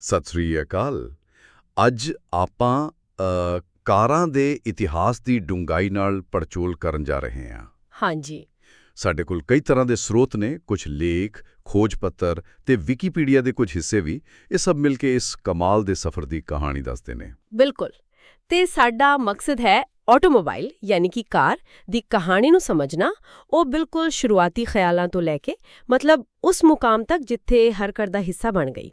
ਸਤਿ ਸ੍ਰੀ ਅਕਾਲ। ਅੱਜ ਆਪਾਂ ਕਾਰਾਂ ਦੇ ਇਤਿਹਾਸ ਦੀ ਡੂੰਘਾਈ ਨਾਲ ਪੜਚੋਲ ਕਰਨ ਜਾ ਰਹੇ ਹਾਂ। ਹਾਂਜੀ। ਸਾਡੇ ਕੋਲ ਕਈ ਤਰ੍ਹਾਂ ਦੇ ਸਰੋਤ ਨੇ ਕੁਝ ਲੇਖ ਖੋਜ ਪੱਤਰ ਤੇ ਵਿਕੀਪੀਡੀਆ ਦੇ ਕੁਝ ਹਿੱਸੇ ਵੀ ਇਹ ਸਭ ਮਿਲ ਕੇ ਇਸ ਕਮਾਲ ਦੇ ਸਫ਼ਰ ਦੀ ਕਹਾਣੀ ਦੱਸਦੇ ਨੇ। ਬਿਲਕੁਲ। ਤੇ ਸਾਡਾ ਮਕਸਦ ਹੈ ਆਟੋਮੋਬਾਈਲ ਯਾਨੀ ਕਿ ਕਾਰ ਦੀ ਕਹਾਣੀ ਨੂੰ ਸਮਝਣਾ। ਉਹ ਬਿਲਕੁਲ ਸ਼ੁਰੂਆਤੀ ਖਿਆਲਾਂ ਤੋਂ ਲੈ ਕੇ ਮਤਲਬ ਉਸ ਮੁਕਾਮ ਤੱਕ ਜਿੱਥੇ ਹਰ ਘਰ ਦਾ ਹਿੱਸਾ ਬਣ ਗਈ।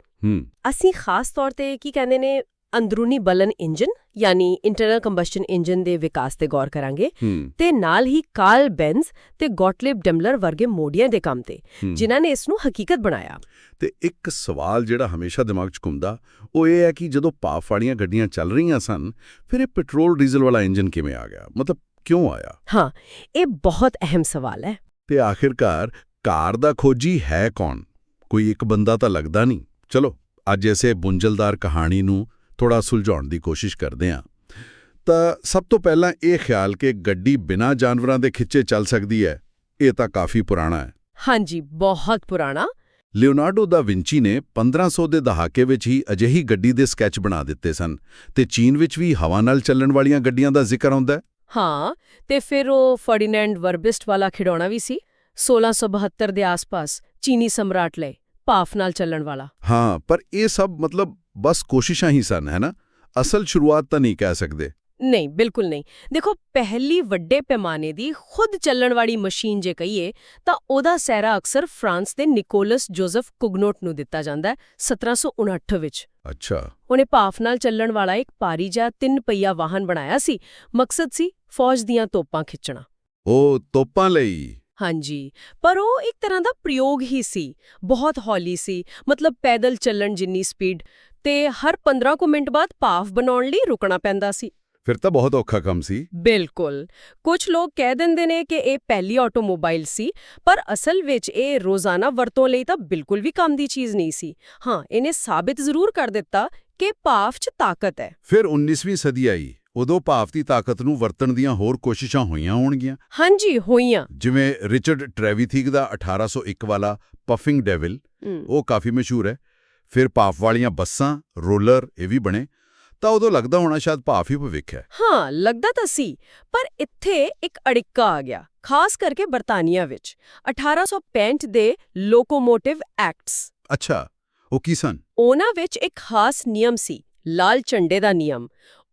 ਅਸੀਂ ਖਾਸ ਤੌਰ ਤੇ ਕੀ ਕਹਿੰਦੇ ਨੇ ਅੰਦਰੂਨੀ ਬਲਨ ਇੰਜਨ ਯਾਨੀ ਇੰਟਰਨਲ ਕੰਬਸਸ਼ਨ ਇੰਜਨ ਦੇ ਵਿਕਾਸ ਤੇ ਗੌਰ ਕਰਾਂਗੇ। ਤੇ ਨਾਲ ਹੀ ਕਾਰਲ ਬੈਂਜ਼ ਤੇ ਗੌਟਲਿਬ ਡੈਮਲਰ ਵਰਗੇ ਮੋਢੀਆਂ ਦੇ ਕੰਮ ਤੇ। ਜਿਨ੍ਹਾਂ ਨੇ ਇਸ ਨੂੰ ਹਕੀਕਤ ਬਣਾਇਆ। ਤੇ ਇੱਕ ਸਵਾਲ ਜਿਹੜਾ ਹਮੇਸ਼ਾ ਦਿਮਾਗ 'ਚ ਘੁੰਮਦਾ ਉਹ ਇਹ ਹੈ ਕਿ ਜਦੋਂ ਪਾਫ ਵਾਲੀਆਂ ਗੱਡੀਆਂ ਚੱਲ ਰਹੀਆਂ ਸਨ ਫਿਰ ਇਹ ਪੈਟਰੋਲ ਡੀਜ਼ਲ ਵਾਲਾ ਇੰਜਨ ਕਿਵੇਂ ਆ ਗਿਆ? ਮਤਲਬ ਕਿਉਂ ਆਇਆ? ਹਾਂ ਇਹ ਬਹੁਤ ਅਹਿਮ ਸਵਾਲ ਹੈ। ਤੇ ਆਖਿਰਕਾਰ ਕਾਰ ਦਾ ਖੋਜੀ ਹੈ ਕੌਣ? ਕੋਈ ਇੱਕ ਬੰਦਾ ਤਾਂ ਲੱਗਦਾ ਨਹੀਂ। ਚਲੋ ਅੱਜ ਐਸੇ ਗੁੰਝਲਦਾਰ ਕਹਾਣੀ ਨੂੰ ਥੋੜਾ ਸੁਲਝਾਉਣ ਦੀ ਕੋਸ਼ਿਸ਼ ਕਰਦੇ ਹਾਂ। ਤਾਂ ਸਭ ਤੋਂ ਪਹਿਲਾਂ ਇਹ ਖਿਆਲ ਕਿ ਗੱਡੀ ਬਿਨਾਂ ਜਾਨਵਰਾਂ ਦੇ ਖਿੱਚੇ ਚੱਲ ਸਕਦੀ ਹੈ ਇਹ ਤਾਂ ਕਾਫੀ ਪੁਰਾਣਾ ਹੈ। ਹਾਂਜੀ ਬਹੁਤ ਪੁਰਾਣਾ। ਲਿਓਨਾਰਡੋ ਦਾ ਵਿੰਚੀ ਨੇ 1500 ਦੇ ਦਹਾਕੇ ਵਿੱਚ ਹੀ ਅਜਿਹੀ ਗੱਡੀ ਦੇ ਸਕੈਚ ਬਣਾ ਦਿੱਤੇ ਸਨ ਤੇ ਚੀਨ ਵਿੱਚ ਵੀ ਹਵਾ ਨਾਲ ਚੱਲਣ ਵਾਲੀਆਂ ਗੱਡੀਆਂ ਦਾ ਜ਼ਿਕਰ ਆਉਂਦਾ ਹੈ। ਹਾਂ ਤੇ ਫਿਰ ਉਹ ਫਰਡੀਨੈਂਡ ਵਰਬਿਸਟ ਵਾਲਾ ਖਿਡੌਣਾ ਵੀ ਸੀ 1672 ਦੇ ਆਸ-ਪਾਸ ਚੀਨੀ ਸਮਰਾਟ ਲਈ ਭਾਫ ਨਾਲ ਚੱਲਣ ਵਾਲਾ। ਹਾਂ ਪਰ ਇਹ ਸਭ ਮਤਲਬ ਬਸ ਕੋਸ਼ਿਸ਼ਾਂ ਹੀ ਸਨ ਹੈ ਨਾ? ਅਸਲ ਸ਼ੁਰੂਆਤ ਤਾਂ ਨਹੀਂ ਕਹਿ ਸਕਦੇ। ਨਹੀਂ ਬਿਲਕੁਲ ਨਹੀਂ। ਦੇਖੋ ਪਹਿਲੀ ਵੱਡੇ ਪੈਮਾਨੇ ਦੀ ਖੁਦ ਚੱਲਣ ਵਾਲੀ ਮਸ਼ੀਨ ਜੇ ਕਹੀਏ ਤਾਂ ਉਹਦਾ ਸਹਿਰਾ ਅਕਸਰ ਫਰਾਂਸ ਦੇ ਨਿਕੋਲਸ ਜੋਜ਼ਫ ਕੁਗਨੋਟ ਨੂੰ ਦਿੱਤਾ ਜਾਂਦਾ ਹੈ 1759 ਵਿੱਚ। ਅੱਛਾ। ਉਹਨੇ ਭਾਫ ਨਾਲ ਚੱਲਣ ਵਾਲਾ ਇੱਕ ਭਾਰੀ ਜਿਹਾ ਤਿੰਨ ਪਹੀਆ ਵਾਹਨ ਬਣਾਇਆ ਸੀ। ਮਕਸਦ ਸੀ ਫੌਜ ਦੀਆਂ ਤੋਪਾਂ ਖਿੱਚਣਾ। ਉਹ ਤੋਪਾਂ ਲਈ। ਹਾਂਜੀ ਪਰ ਉਹ ਇੱਕ ਤਰ੍ਹਾਂ ਦਾ ਪ੍ਰਯੋਗ ਹੀ ਸੀ ਬਹੁਤ ਹੌਲੀ ਸੀ ਮਤਲਬ ਪੈਦਲ ਚੱਲਣ ਜਿੰਨੀ ਸਪੀਡ ਤੇ ਹਰ 15 ਕੁ ਮਿੰਟ ਬਾਅਦ ਭਾਫ ਬਣਾਉਣ ਲਈ ਰੁਕਣਾ ਪੈਂਦਾ ਸੀ। ਫਿਰ ਤਾਂ ਬਹੁਤ ਔਖਾ ਕੰਮ ਸੀ। ਬਿਲਕੁਲ ਕੁਝ ਲੋਕ ਕਹਿ ਦਿੰਦੇ ਨੇ ਕਿ ਇਹ ਪਹਿਲੀ ਆਟੋਮੋਬਾਈਲ ਸੀ ਪਰ ਅਸਲ ਵਿੱਚ ਇਹ ਰੋਜ਼ਾਨਾ ਵਰਤੋਂ ਲਈ ਤਾਂ ਬਿਲਕੁਲ ਵੀ ਕੰਮ ਦੀ ਚੀਜ਼ ਨਹੀਂ ਸੀ। ਹਾਂ ਇਹਨੇ ਸਾਬਿਤ ਜ਼ਰੂਰ ਕਰ ਦਿੱਤਾ ਕਿ ਭਾਫ 'ਚ ਤਾਕਤ ਹੈ। ਫਿਰ 19ਵੀਂ ਸਦੀ ਆਈ। ਉਦੋਂ ਦੀ ਤਾਕਤ ਨੂੰ ਵਰਤਣ ਦੀਆਂ ਹੋਰ ਕੋਸ਼ਿਸ਼ਾਂ ਹੋਈਆਂ ਹੋਣਗੀਆਂ। ਹਾਂਜੀ ਹੋਈਆਂ। ਜਿਵੇਂ ਰਿਚਰਡ ਟ੍ਰੈਵੀਥਿਕ ਦਾ 1801 ਵਾਲਾ ਪਫਿੰਗ ਡੈਵਿਲ ਉਹ ਕਾਫੀ ਮਸ਼ਹੂਰ ਹੈ। ਫਿਰ ਭਾਫ ਵਾਲੀਆਂ ਬੱਸਾਂ ਰੋਲਰ ਇਹ ਵੀ ਬਣੇ। ਤਾਂ ਉਦੋਂ ਲੱਗਦਾ ਹੋਣਾ ਸ਼ਾਇਦ ਭਾਫ ਹੀ ਭਵਿੱਖ ਹੈ। ਹਾਂ ਲੱਗਦਾ ਤਾਂ ਸੀ ਪਰ ਇੱਥੇ ਇੱਕ ਅੜਿੱਕਾ ਆ ਗਿਆ ਖਾਸ ਕਰਕੇ ਬਰਤਾਨੀਆ ਵਿੱਚ 1865 ਦੇ ਲੋਕੋਮੋਟਿਵ ਐਕਟਸ। ਅੱਛਾ ਉਹ ਕੀ ਸਨ? ਉਹਨਾਂ ਵਿੱਚ ਇੱਕ ਖਾਸ ਨਿਯਮ ਸੀ ਲਾਲ ਝੰਡੇ ਦਾ ਨਿਯਮ।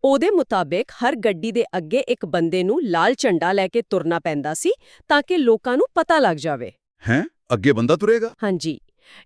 ਉਹਦੇ ਮੁਤਾਬਕ ਹਰ ਗੱਡੀ ਦੇ ਅੱਗੇ ਇੱਕ ਬੰਦੇ ਨੂੰ ਲਾਲ ਝੰਡਾ ਲੈ ਕੇ ਤੁਰਨਾ ਪੈਂਦਾ ਸੀ ਤਾਂ ਕਿ ਲੋਕਾਂ ਨੂੰ ਪਤਾ ਲੱਗ ਜਾਵੇ। ਹੈ? ਅੱਗੇ ਬੰਦਾ ਤੁਰੇਗਾ? ਹਾਂਜੀ।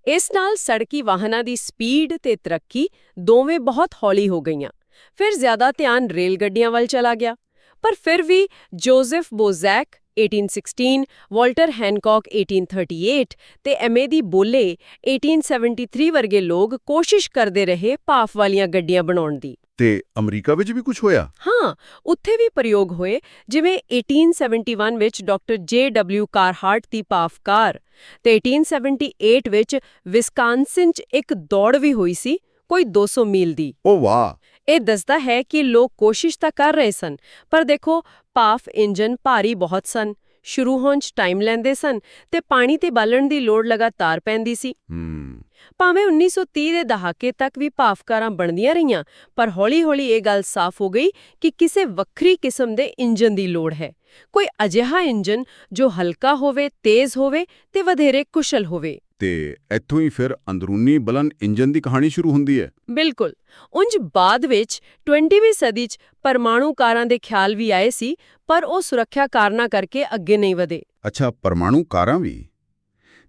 ਇਸ ਨਾਲ ਸੜਕੀ ਵਾਹਨਾਂ ਦੀ ਸਪੀਡ ਤੇ ਤਰੱਕੀ ਦੋਵੇਂ ਬਹੁਤ ਹੌਲੀ ਹੋ ਗਈਆਂ। ਫਿਰ ਜ਼ਿਆਦਾ ਧਿਆਨ ਰੇਲ ਗੱਡੀਆਂ ਵੱਲ ਚਲਾ ਗਿਆ। ਪਰ ਫਿਰ ਵੀ ਜੋਜ਼ਫ ਬੋਜ਼ੈਕ 1816 ਵਾਲਟਰ ਹੈਨਕੌਕ 1838 ਤੇ ਐਮਏ ਦੀ ਬੋਲੇ 1873 ਵਰਗੇ ਲੋਕ ਕੋਸ਼ਿਸ਼ ਕਰਦੇ ਰਹੇ ਭਾਫ ਵਾਲੀਆਂ ਗੱਡੀਆਂ ਬਣਾਉਣ ਦੀ। ਤੇ ਅਮਰੀਕਾ ਵਿੱਚ ਵੀ ਕੁਝ ਹੋਇਆ? ਹਾਂ ਉੱਥੇ ਵੀ ਪ੍ਰਯੋਗ ਹੋਏ ਜਿਵੇਂ 1871 ਵਿੱਚ ਡਾਕਟਰ ਜੇ ਡਬਲਿਊ ਕਾਰਹਾਰਟ ਦੀ ਪਾਫ ਕਾਰ ਤੇ 1878 ਵਿੱਚ ਵਿਸਕਾਂਸਿਨ 'ਚ ਇੱਕ ਦੌੜ ਵੀ ਹੋਈ ਸੀ ਕੋਈ 200 ਮੀਲ ਦੀ। ਉਹ ਵਾਹ! ਇਹ ਦੱਸਦਾ ਹੈ ਕਿ ਲੋਕ ਕੋਸ਼ਿਸ਼ ਤਾਂ ਕਰ ਰਹੇ ਸਨ ਪਰ ਦੇਖੋ ਪਾਫ ਇੰਜਨ ਭਾਰੀ ਬਹੁਤ ਸਨ ਸ਼ੁਰੂ ਹੋਣ 'ਚ ਟਾਈਮ ਲੈਂਦੇ ਸਨ ਤੇ ਪਾਣੀ ਤੇ ਬਾਲਣ ਦੀ ਲੋੜ ਲਗਾਤਾਰ ਪੈਂਦੀ ਸੀ। ਹੂੰ। ਭਾਵੇਂ 1930 ਦੇ ਦਹਾਕੇ ਤੱਕ ਵੀ ਭਾਫਕਾਰਾਂ ਬਣਦੀਆਂ ਰਹੀਆਂ ਪਰ ਹੌਲੀ-ਹੌਲੀ ਇਹ ਗੱਲ ਸਾਫ਼ ਹੋ ਗਈ ਕਿ ਕਿਸੇ ਵੱਖਰੀ ਕਿਸਮ ਦੇ ਇੰਜਨ ਦੀ ਲੋੜ ਹੈ। ਕੋਈ ਅਜਿਹਾ ਇੰਜਨ ਜੋ ਹਲਕਾ ਹੋਵੇ ਤੇਜ਼ ਹੋਵੇ ਤੇ ਵਧੇਰੇ ਕੁਸ਼ਲ ਹੋਵੇ। ਤੇ ਇੱਥੋਂ ਹੀ ਫਿਰ ਅੰਦਰੂਨੀ ਬਲਨ ਇੰਜਨ ਦੀ ਕਹਾਣੀ ਸ਼ੁਰੂ ਹੁੰਦੀ ਹੈ। ਬਿਲਕੁਲ। ਉਂਝ ਬਾਅਦ ਵਿੱਚ 20ਵੀਂ ਸਦੀ 'ਚ ਪਰਮਾਣੂ ਕਾਰਾਂ ਦੇ ਖਿਆਲ ਵੀ ਆਏ ਸੀ ਪਰ ਉਹ ਸੁਰੱਖਿਆ ਕਾਰਨਾਂ ਕਰਕੇ ਅੱਗੇ ਨਹੀਂ ਵਧੇ। ਅੱਛਾ ਪਰਮਾਣੂ ਕਾਰਾਂ ਵੀ?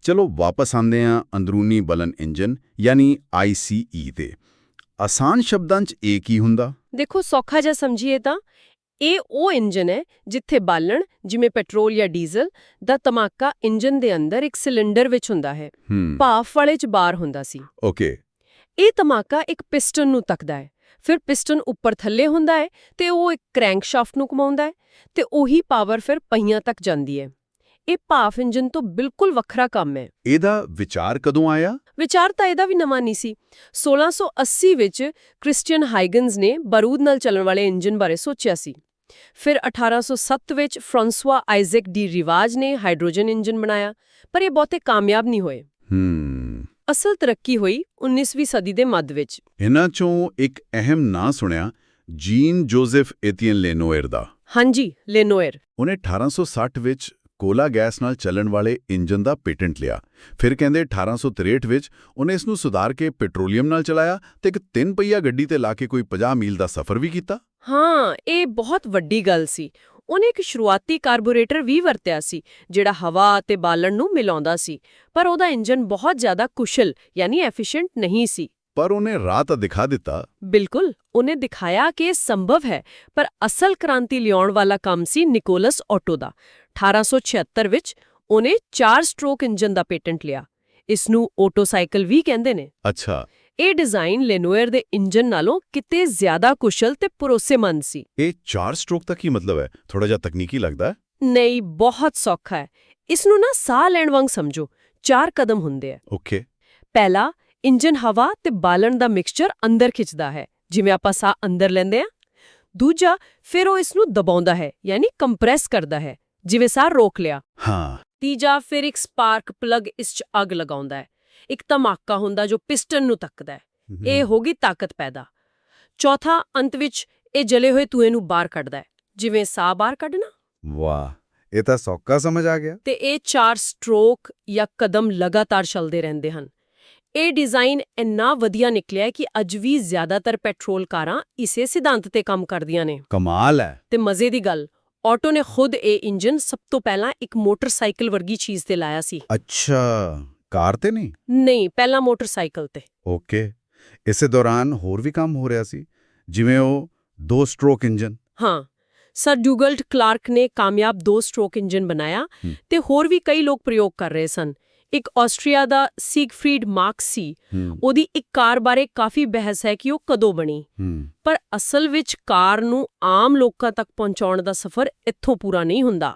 ਚਲੋ ਵਾਪਸ ਆਉਂਦੇ ਹਾਂ ਅੰਦਰੂਨੀ ਬਲਨ ਇੰਜਨ ਯਾਨੀ ICE ਤੇ ਆਸਾਨ ਸ਼ਬਦਾਂ 'ਚ ਇਹ ਕੀ ਹੁੰਦਾ? ਦੇਖੋ ਸੌਖਾ ਜਿਹਾ ਸਮਝੀਏ ਤਾਂ ਇਹ ਉਹ ਇੰਜਨ ਹੈ ਜਿੱਥੇ ਬਾਲਣ ਜਿਵੇਂ ਪੈਟਰੋਲ ਜਾਂ ਡੀਜ਼ਲ ਦਾ ਧਮਾਕਾ ਇੰਜਨ ਦੇ ਅੰਦਰ ਇੱਕ ਸਿਲੰਡਰ ਵਿੱਚ ਹੁੰਦਾ ਹੈ। ਭਾਫ ਵਾਲੇ 'ਚ ਬਾਹਰ ਹੁੰਦਾ ਸੀ। ਓਕੇ। ਇਹ ਧਮਾਕਾ ਇੱਕ ਪਿਸਟਨ ਨੂੰ ਤੱਕਦਾ ਹੈ। ਫਿਰ ਪਿਸਟਨ ਉੱਪਰ ਥੱਲੇ ਹੁੰਦਾ ਹੈ ਤੇ ਉਹ ਇੱਕ ਕ੍ਰੈਂਕਸ਼ਾਫਟ ਨੂੰ ਘੁਮਾਉਂਦਾ ਹੈ ਤੇ ਉਹੀ ਪਾਵਰ ਫਿਰ ਪਹੀਆਂ ਤੱਕ ਜਾਂਦੀ ਹੈ। ਇਹ ਭਾਫ ਇੰਜਨ ਤੋਂ ਬਿਲਕੁਲ ਵੱਖਰਾ ਕੰਮ ਹੈ। ਇਹਦਾ ਵਿਚਾਰ ਕਦੋਂ ਆਇਆ? ਵਿਚਾਰ ਤਾਂ ਇਹਦਾ ਵੀ ਨਵਾਂ ਨਹੀਂ ਸੀ। 1680 ਵਿੱਚ ਕ੍ਰਿਸਚੀਅਨ ਹਾਈਗਨਸ ਨੇ ਬਾਰੂਦ ਨਾਲ ਚੱਲਣ ਵਾਲੇ ਇੰਜਨ ਬਾਰੇ ਸੋਚਿਆ ਸੀ। ਫਿਰ 1807 ਵਿੱਚ ਫਰਾਂਸਵਾ ਆਇਜ਼ੈਕ ਡੀ ਰਿਵਾਜ ਨੇ ਹਾਈਡਰੋਜਨ ਇੰਜਨ ਬਣਾਇਆ ਪਰ ਇਹ ਬਹੁਤੇ ਕਾਮਯਾਬ ਨਹੀਂ ਹੋਏ। ਅਸਲ ਤਰੱਕੀ ਹੋਈ 19ਵੀਂ ਸਦੀ ਦੇ ਮੱਧ ਵਿੱਚ। ਇਹਨਾਂ ਚੋਂ ਇੱਕ ਅਹਿਮ ਨਾਂ ਸੁਣਿਆ ਜੀਨ ਜੋਜ਼ਫ ਏਥੀਅਨ ਲੈਨੋਇਰ ਦਾ। ਹਾਂਜੀ ਲੈਨੋਇਰ। ਉਹਨੇ 1860 ਵਿੱਚ ਕੋਲਾ ਗੈਸ ਨਾਲ ਚੱਲਣ ਵਾਲੇ ਇੰਜਨ ਦਾ ਪੇਟੈਂਟ ਲਿਆ। ਫਿਰ ਕਹਿੰਦੇ 1863 ਵਿੱਚ ਉਹਨੇ ਇਸ ਨੂੰ ਸੁਧਾਰ ਕੇ ਪੈਟਰੋਲੀਅਮ ਨਾਲ ਚਲਾਇਆ ਤੇ ਇੱਕ ਤਿੰਨ ਪਹੀਆ ਗੱਡੀ ਤੇ ਲਾ ਕੇ ਕੋਈ 50 ਮੀਲ ਦਾ ਸਫ਼ਰ ਵੀ ਕੀਤਾ। ਹਾਂ, ਇਹ ਬਹੁਤ ਵੱਡੀ ਗੱਲ ਸੀ। ਉਹਨੇ ਇੱਕ ਸ਼ੁਰੂਆਤੀ ਕਾਰਬੋਰੇਟਰ ਵੀ ਵਰਤਿਆ ਸੀ, ਜਿਹੜਾ ਹਵਾ ਅਤੇ ਬਾਲਣ ਨੂੰ ਮਿਲਾਉਂਦਾ ਸੀ, ਪਰ ਉਹਦਾ ਇੰਜਨ ਬਹੁਤ ਜ਼ਿਆਦਾ ਕੁਸ਼ਲ, ਯਾਨੀ ਐਫੀਸ਼ੀਐਂਟ ਨਹੀਂ ਸੀ। ਪਰ ਉਹਨੇ ਰਾਹ ਤਾਂ ਦਿਖਾ ਦਿੱਤਾ ਬਿਲਕੁਲ ਉਹਨੇ ਦਿਖਾਇਆ ਕਿ ਇਹ ਸੰਭਵ ਹੈ ਪਰ ਅਸਲ ਕ੍ਰਾਂਤੀ ਲਿਆਉਣ ਵਾਲਾ ਕੰਮ ਸੀ ਨਿਕੋਲਸ ਆਟੋ ਦਾ 1876 ਵਿੱਚ ਉਹਨੇ 4 ਸਟ੍ਰੋਕ ਇੰਜਨ ਦਾ ਪੇਟੈਂਟ ਲਿਆ ਇਸ ਨੂੰ ਆਟੋਸਾਈਕਲ ਵੀ ਕਹਿੰਦੇ ਨੇ ਅੱਛਾ ਇਹ ਡਿਜ਼ਾਈਨ ਲੈਨੋਇਰ ਦੇ ਇੰਜਨ ਨਾਲੋਂ ਕਿਤੇ ਜ਼ਿਆਦਾ ਕੁਸ਼ਲ ਤੇ ਭਰੋਸੇਮੰਦ ਸੀ ਇਹ ਚਾਰ ਸਟ੍ਰੋਕ ਦਾ ਕੀ ਮਤਲਬ ਹੈ ਥੋੜਾ ਜਿਹਾ ਤਕਨੀਕੀ ਲੱਗਦਾ ਨਹੀਂ ਬਹੁਤ ਸੌਖਾ ਹੈ ਇਸ ਨੂੰ ਨਾ ਸਾਹ ਲੈਣ ਵਾਂਗ ਸਮਝੋ ਚਾਰ ਕਦਮ ਹੁੰਦੇ ਆ ਓਕੇ ਪਹਿਲਾ ਇੰਜਨ ਹਵਾ ਤੇ ਬਾਲਣ ਦਾ ਮਿਕਸਚਰ ਅੰਦਰ ਖਿੱਚਦਾ ਹੈ। ਜਿਵੇਂ ਆਪਾਂ ਸਾਹ ਅੰਦਰ ਲੈਂਦੇ ਆ ਦੂਜਾ ਫਿਰ ਉਹ ਇਸ ਨੂੰ ਦਬਾਉਂਦਾ ਹੈ ਯਾਨੀ ਕੰਪਰੈਸ ਕਰਦਾ ਹੈ ਜਿਵੇਂ ਸਾਹ ਰੋਕ ਲਿਆ। ਹਾਂ। ਤੀਜਾ ਫਿਰ ਇੱਕ ਸਪਾਰਕ ਪਲੱਗ ਇਸ 'ਚ ਅੱਗ ਲਗਾਉਂਦਾ ਹੈ। ਇੱਕ ਧਮਾਕਾ ਹੁੰਦਾ ਜੋ ਪਿਸਟਨ ਨੂੰ ਤੱਕਦਾ ਹੈ। ਇਹ ਹੋ ਗਈ ਤਾਕਤ ਪੈਦਾ। ਚੌਥਾ ਅੰਤ ਵਿੱਚ ਇਹ ਜਲੇ ਹੋਏ ਧੂਏ ਨੂੰ ਬਾਹਰ ਕੱਢਦਾ ਹੈ ਜਿਵੇਂ ਸਾਹ ਬਾਹਰ ਕੱਢਣਾ। ਵਾਹ ਇਹ ਤਾਂ ਸੌਕਾ ਸਮਝ ਆ ਗਿਆ। ਤੇ ਇਹ ਚਾਰ ਸਟ੍ਰੋਕ ਜਾਂ ਕਦਮ ਲਗਾਤਾਰ ਚੱਲਦੇ ਰਹਿੰਦੇ ਹਨ। ਇਹ ਡਿਜ਼ਾਈਨ ਇੰਨਾ ਵਧੀਆ ਨਿਕਲਿਆ ਕਿ ਅੱਜ ਵੀ ਜ਼ਿਆਦਾਤਰ ਪੈਟਰੋਲ ਕਾਰਾਂ ਇਸੇ ਸਿਧਾਂਤ ਤੇ ਕੰਮ ਕਰਦੀਆਂ ਨੇ। ਕਮਾਲ ਹੈ। ਤੇ ਮਜ਼ੇ ਦੀ ਗੱਲ ਆਟੋ ਨੇ ਖੁਦ ਇਹ ਇੰਜਨ ਸਭ ਤੋਂ ਪਹਿਲਾਂ ਇੱਕ ਮੋਟਰਸਾਈਕਲ ਵਰਗੀ ਚੀਜ਼ ਤੇ ਲਾਇਆ ਸੀ। ਅੱਛਾ ਕਾਰ ਤੇ ਨਹੀਂ? ਨਹੀਂ ਪਹਿਲਾਂ ਮੋਟਰਸਾਈਕਲ ਤੇ। ਓਕੇ ਇਸੇ ਦੌਰਾਨ ਹੋਰ ਵੀ ਕੰਮ ਹੋ ਰਿਹਾ ਸੀ ਜਿਵੇਂ ਉਹ ਦੋ ਸਟ੍ਰੋਕ ਇੰਜਨ। ਹਾਂ ਸਰ ਡੂਗਲਟ ਕਲਾਰਕ ਨੇ ਕਾਮਯਾਬ ਦੋ ਸਟ੍ਰੋਕ ਇੰਜਨ ਬਣਾਇਆ। ਤੇ ਹੋਰ ਵੀ ਕਈ ਲੋਕ ਪ੍ਰਯੋਗ ਕਰ ਰਹੇ ਸਨ। ਇੱਕ ਆਸਟਰੀਆ ਦਾ ਸਿਗਫਰੀਡ ਮਾਰਕਸ ਸੀ ਉਹਦੀ ਇੱਕ ਕਾਰ ਬਾਰੇ ਕਾਫੀ ਬਹਿਸ ਹੈ ਕਿ ਉਹ ਕਦੋਂ ਬਣੀ। ਪਰ ਅਸਲ ਵਿੱਚ ਕਾਰ ਨੂੰ ਆਮ ਲੋਕਾਂ ਤੱਕ ਪਹੁੰਚਾਉਣ ਦਾ ਸਫ਼ਰ ਇੱਥੋਂ ਪੂਰਾ ਨਹੀਂ ਹੁੰਦਾ।